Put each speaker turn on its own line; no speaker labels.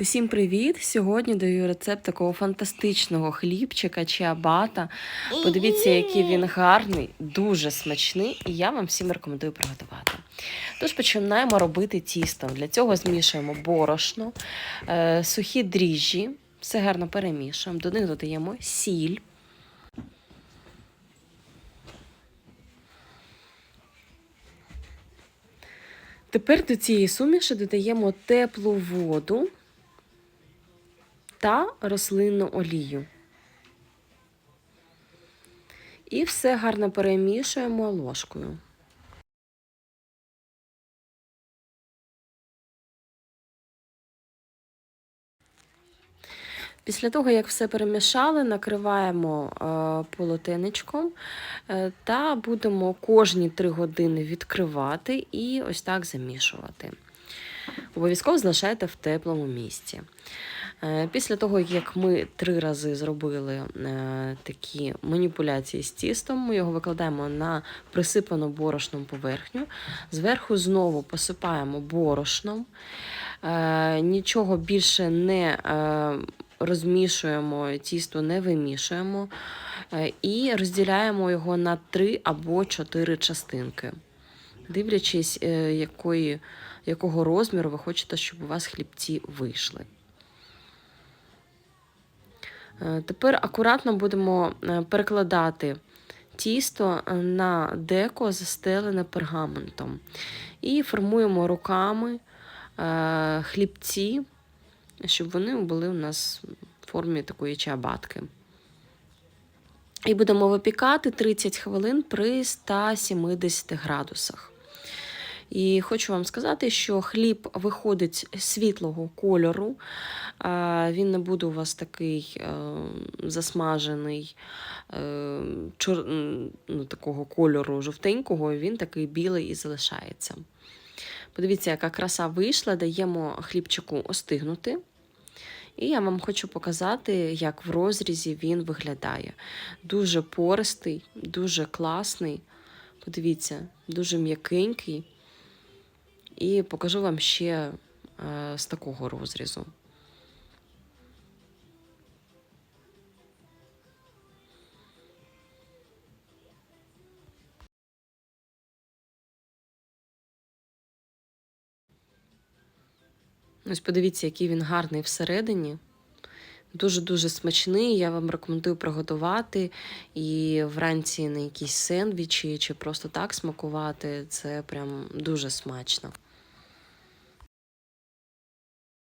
Усім привіт! Сьогодні даю рецепт такого фантастичного хлібчика чиабата. Подивіться, який він гарний, дуже смачний, і я вам всім рекомендую приготувати. Тож починаємо робити тісто. Для цього змішуємо борошно, е, сухі дріжджі, все гарно перемішуємо, до них додаємо сіль. Тепер до цієї суміші додаємо теплу воду та рослинну олію. І все гарно перемішуємо ложкою. Після того, як все перемішали, накриваємо е, полотенечком е, та будемо кожні 3 години відкривати і ось так замішувати. Обов'язково залишайте в теплому місці. Е, Після того, як ми три рази зробили е, такі маніпуляції з тістом, ми його викладаємо на присипану борошном поверхню. Зверху знову посипаємо борошном, Е, нічого більше не розмішуємо, тісто не вимішуємо і розділяємо його на три або чотири частинки, дивлячись, якої, якого розміру ви хочете, щоб у вас хлібці вийшли. Е, Тепер акуратно будемо е, перекладати тісто на деко, застелене пергаментом. І формуємо руками е, хлібці, щоб вони були у нас в формі такої чабатки. І будемо випікати 30 хвилин при 170 градусах. І хочу вам сказати, що хліб виходить світлого кольору, він не буде у вас такий е, засмажений е, чор, ну, такого кольору жовтенького, він такий білий і залишається. Подивіться, яка краса вийшла, даємо хлібчику остигнути. І я вам хочу показати, як в розрізі він виглядає. Дуже пористий, дуже класний. Подивіться, дуже м'якенький. І покажу вам ще е, з такого розрізу. Ось подивіться, який він гарний всередині. Дуже-дуже смачний. Я вам рекомендую приготувати і вранці на якісь сендвічі чи просто так смакувати. Це прям дуже смачно.